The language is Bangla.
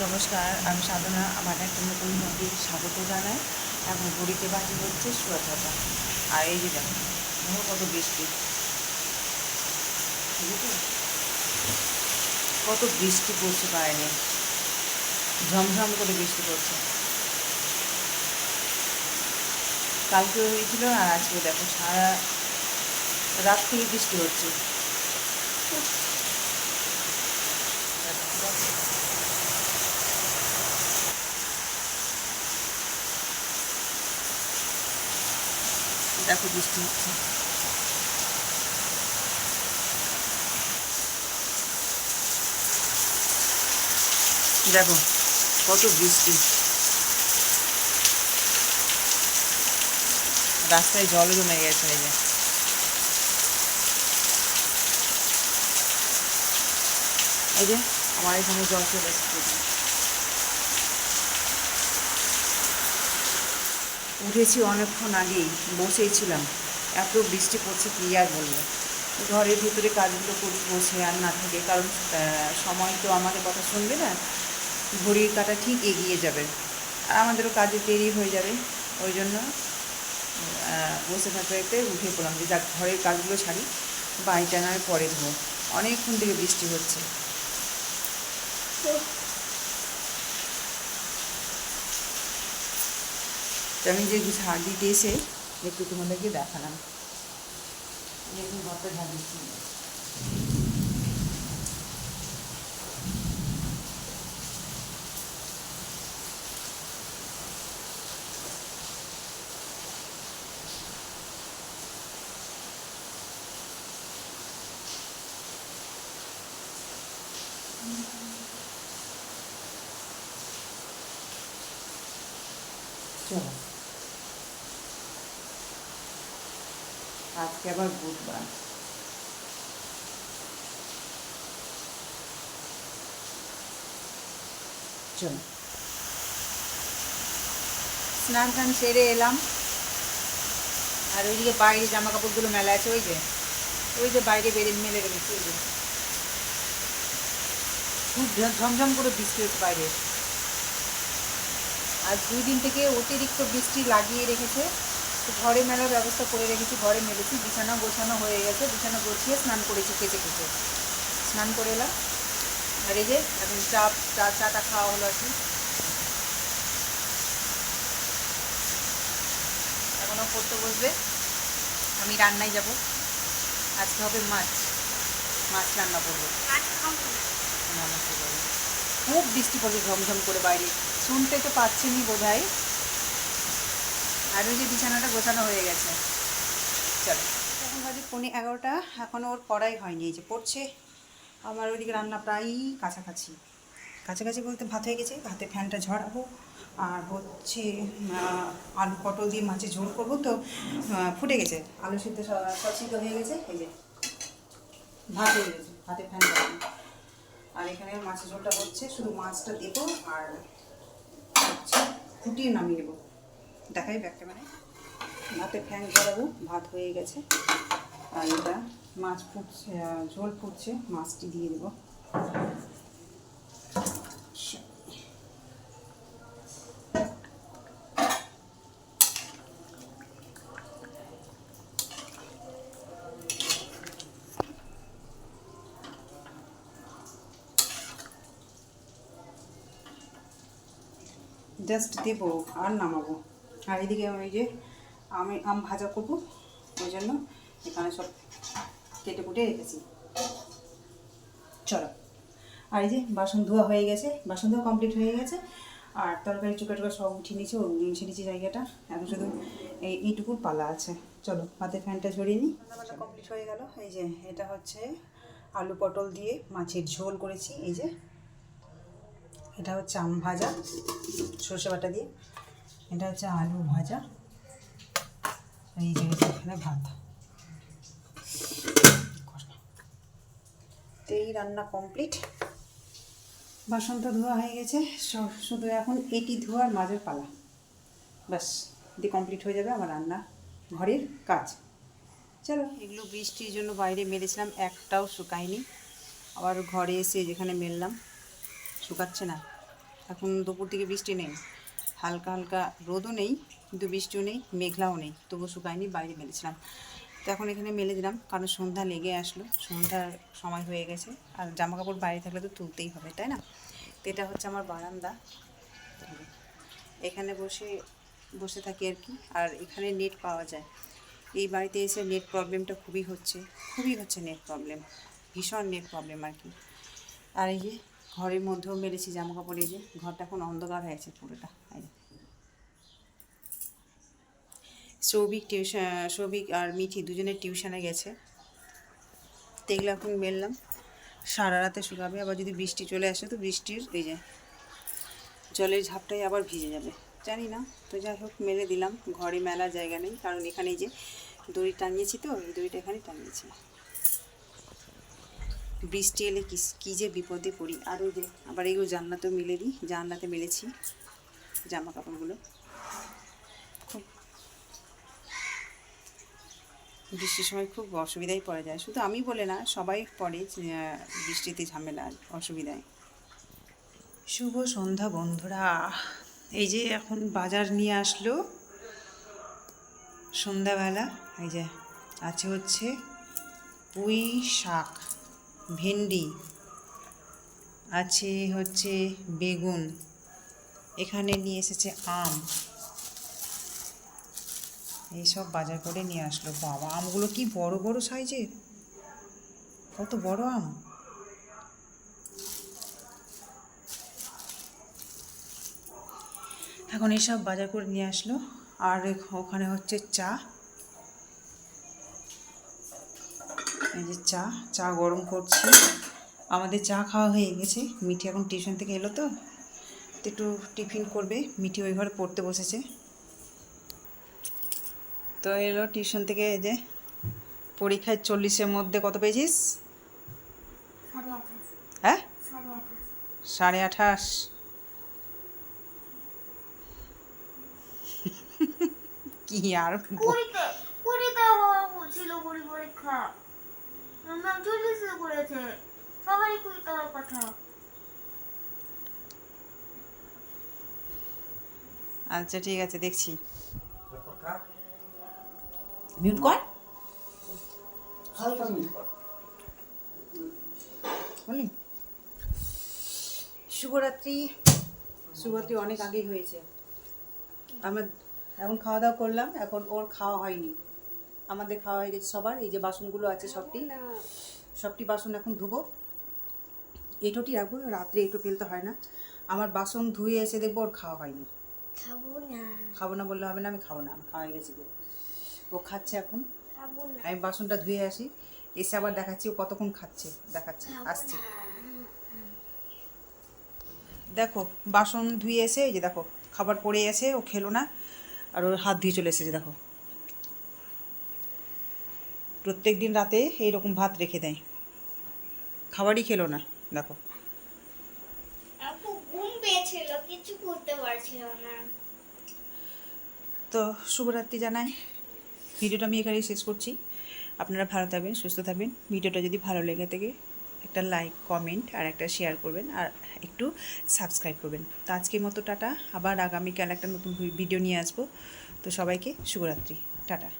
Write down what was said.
নমস্কার, আমি সাধনা, আমার একটা নতুন নদীর স্বাগত জানাই। এখন ঘড়িতে বাজে হচ্ছে সোয়া ছটা। আর এই যে দেখো কত বৃষ্টি? কত বৃষ্টি পড়ছে বাইরে। ঝমঝম করে বৃষ্টি পড়ছে। কালকে হয়েছিল আর আজকে দেখো সারা রাত থেকে বৃষ্টি হচ্ছে। দেখো বৃষ্টি হচ্ছে। দেখো, কত বৃষ্টি। রাস্তায় জল জমে গেছে এই যে। এই যে, আমার এখানে জল চলে এসেছে। উঠেছি অনেকক্ষণ আগেই, বসেই ছিলাম। এত বৃষ্টি পড়ছে, কি আর বলব? ঘরের ভিতরে কাজগুলো করি বসে আর না থাকে, কারণ সময় তো আমাদের কথা শুনবে না। ঘড়ির কাটা ঠিক এগিয়ে যাবে। আর আমাদেরও কাজে দেরি হয়ে যাবে, ওই জন্য বসে থাকতে থাকতে উঠে পড়লাম যে, যাক, ঘরের কাজগুলো ছাড়ি, বাড়িটা নয় পরে ধো অনেকক্ষণ থেকে বৃষ্টি হচ্ছে। তো আমি যে ঝাড় দিতে এসে একটু তোমাদেরকে দেখালাম। দেখুন ঘরটা ঝাড় চলো। আজকে আবার বুধবার। চলো। স্নান টান সেরে এলাম। আর ওইদিকে বাইরে জামা কাপড়গুলো মেলা আছে, ওই যে ওই যে বাইরে বেরিয়ে মেলে রেখেছি ওই যে। খুব ঝমঝম করে বৃষ্টি হচ্ছে বাইরে। আর দুই দিন থেকে অতিরিক্ত বৃষ্টি লাগিয়ে রেখেছে। ঘরে মেলার ব্যবস্থা করে রেখেছি ঘরে মেলেছি। বিছানা গোছানো হয়ে গেছে বিছানা গুছিয়ে স্নান করেছি কেচে কেচে স্নান করে এলাম। আর এই যে এখন চা চা চাটা খাওয়া হলো আর কি। এখনও পড়তে বসবে। আমি রান্নায় যাব। আজকে হবে মাছ। মাছ রান্না করব। খুব বৃষ্টি পড়ছে ঝমঝম করে বাইরে। শুনতে তো পাচ্ছেনই বোধ হয় আর ওই যে বিছানাটা গোছানো হয়ে গেছে। চলো। এখন বাজে পৌনে এগারোটা এখনও ওর পড়াই হয়নি, এই যে পড়ছে। আমার ওইদিকে রান্না প্রায়ই কাছাকাছি। কাছাকাছি বলতে ভাত হয়ে গেছে, ভাতে ফ্যানটা ঝরাবো। আর হচ্ছে আলু পটল দিয়ে মাছের ঝোল করব তো ফুটে গেছে। আলু সিদ্ধ সিদ্ধ হয়ে গেছে, এই যে ভাত হয়ে গেছে, ভাতে ফ্যান আর এখানে মাছের ঝোলটা হচ্ছে, শুধু মাছটা দেবো আর হচ্ছে ফুটিয়ে নামিয়ে দেবো দেখাই ব্যাগ ক্যামেরায় ভাতে ফ্যান ঝরাবো ভাত হয়ে গেছে। আর এটা মাছ ফুটছে ঝোল ফুটছে, মাছটি দিয়ে দেবো। জাস্ট দেবো, আর নামাবো। আর এদিকে ওই যে আমি আম ভাজা করব, ওই জন্য এখানে সব কেটে কুটে রেখেছি। চলো। আর এই যে বাসন ধোয়া হয়ে গেছে, বাসন ধোয়া কমপ্লিট হয়ে গেছে, আর তরকারি চুকা টুকা সব উঠিয়ে নিয়েছি, ও মুছে নিয়েছি জায়গাটা। এখন শুধু এই এইটুকু পালা আছে। চলো হাতে ফ্যানটা ঝরিয়ে নিই। কমপ্লিট হয়ে গেল। এই যে এটা হচ্ছে আলু পটল দিয়ে মাছের ঝোল করেছি। এই যে এটা হচ্ছে আম ভাজা, সর্ষে বাটা দিয়ে। এটা হচ্ছে আলু ভাজা। এই যে এখানে ভাত। তো এই রান্না কমপ্লিট বাসন তো ধোয়া হয়ে গেছে সব শুধু এখন এটি ধোয়ার মাঝের পালা। ব্যাস দিয়ে কমপ্লিট হয়ে যাবে আমার রান্না ঘরের কাজ। চলো। এগুলো বৃষ্টির জন্য বাইরে মেরেছিলাম একটাও শুকায়নি। আবার ঘরে এসে যেখানে মেললাম শুকাচ্ছে না। এখন দুপুর থেকে বৃষ্টি নেই। হালকা হালকা রোদও নেই, কিন্তু বৃষ্টিও নেই, মেঘলাও নেই তবু শুকায়নি বাইরে মেলেছিলাম তো এখন এখানে মেলে দিলাম, কারণ সন্ধ্যা লেগে আসলো, সন্ধ্যার সময় হয়ে গেছে, আর জামা কাপড় বাইরে থাকলে তো তুলতেই হবে, তাই না? তো এটা হচ্ছে আমার বারান্দা। এখানে বসে বসে থাকি আর কি, আর এখানে নেট পাওয়া যায়। এই বাড়িতে এসে নেট প্রবলেমটা খুবই হচ্ছে খুবই হচ্ছে নেট প্রবলেম, ভীষণ নেট প্রবলেম আর কি। আর এই যে ঘরের মধ্যেও মেরেছি জামা কাপড় এই যে ঘরটা এখন অন্ধকার হয়েছে পুরোটা। সৌভিক টিউশন, সৌভিক আর মিঠি দুজনে টিউশনে গেছে। তো এগুলো এখন মেললাম। সারা রাতে শুকাবে, আবার যদি বৃষ্টি চলে আসে তো বৃষ্টির, এই যে জলের ঝাপটাই আবার ভিজে যাবে। জানি না, তো যাই হোক, মেলে দিলাম। ঘরে মেলার জায়গা নেই, কারণ এখানে যে দড়ি টাঙিয়েছি তো, এই দড়িটা এখানে টাঙিয়েছি। বৃষ্টি এলে কি কী যে বিপদে পড়ি। আর ওই যে আবার এগুলো জানলাতেও মিলে দিই জানলাতে মেলেছি জামা কাপড়গুলো খুব বৃষ্টির সময় খুব অসুবিধায় পড়া যায়। শুধু আমি বলে না, সবাই পড়ে বৃষ্টিতে ঝামেলা, অসুবিধায়। শুভ সন্ধ্যা বন্ধুরা। এই যে এখন বাজার নিয়ে আসলো সন্ধ্যাবেলা। এই যে, আছে হচ্ছে পুঁই শাক। ভেন্ডি, আছে হচ্ছে বেগুন, এখানে নিয়ে এসেছে আম। এইসব বাজার করে নিয়ে আসলো। বাবা, আমগুলো কি বড় বড় সাইজের? কত বড় আম? এখন এইসব বাজার করে নিয়ে আসলো। আর ওখানে হচ্ছে চা। এই যে চা চা গরম করছি। আমাদের চা খাওয়া হয়ে গেছে। মিঠি এখন টিউশন থেকে এলো তো। একটু টিফিন করবে। মিঠি ওই ঘরে পড়তে বসেছে। তো এলো টিউশন থেকে এই যে পরীক্ষায় চল্লিশের মধ্যে কত পেয়েছিস? হ্যাঁ? সাড়ে আঠাশ। কি আর পরীক্ষা। ম্যাম চল্লিশে করেছে। সবারই কুড়িতে হওয়ার কথা। আচ্ছা ঠিক আছে দেখছি। মিউট কর। শুভরাত্রি। শুভরাত্রি অনেক আগেই হয়েছে। আমরা এখন খাওয়া দাওয়া করলাম এখন ওর খাওয়া হয়নি। আমাদের খাওয়া হয়ে গেছে সবার এই যে বাসনগুলো আছে সবটি। সবটি বাসন এখন ধুবো। এটোটি রাখব রাত্রে এটো ফেলতে হয় না। আমার বাসন ধুয়ে এসে দেখব ওর খাওয়া হয়নি। খাব না। খাব না বললে হবে না আমি খাব না আমি খাওয়া হয়ে গেছি ও খাচ্ছে এখন। আমি বাসনটা ধুয়ে আসি এসে আবার দেখাচ্ছি ও কতক্ষণ খাচ্ছে দেখাচ্ছি আসছে। দেখো বাসন ধুয়ে এসে এই যে দেখো খাবার পড়ে এসে ও খেলো না আর ওর হাত ধুয়ে চলে এসেছে দেখো। প্রত্যেক দিন রাতে এইরকম ভাত রেখে দেয়। খাবারই খেলো না দেখো। আপু ঘুম পেয়েছিল কিছু করতে পারছিল না। তো শুভরাত্রি জানাই। ভিডিওটা আমি এখানেই শেষ করছি। আপনারা ভালো থাকবেন সুস্থ থাকবেন। ভিডিওটা যদি ভালো লেগে থাকে একটা লাইক কমেন্ট আর একটা শেয়ার করবেন আর একটু সাবস্ক্রাইব করবেন। তো আজকের মতো টাটা। আবার আগামীকাল একটা নতুন ভিডিও নিয়ে আসব। তো সবাইকে শুভরাত্রি। টাটা।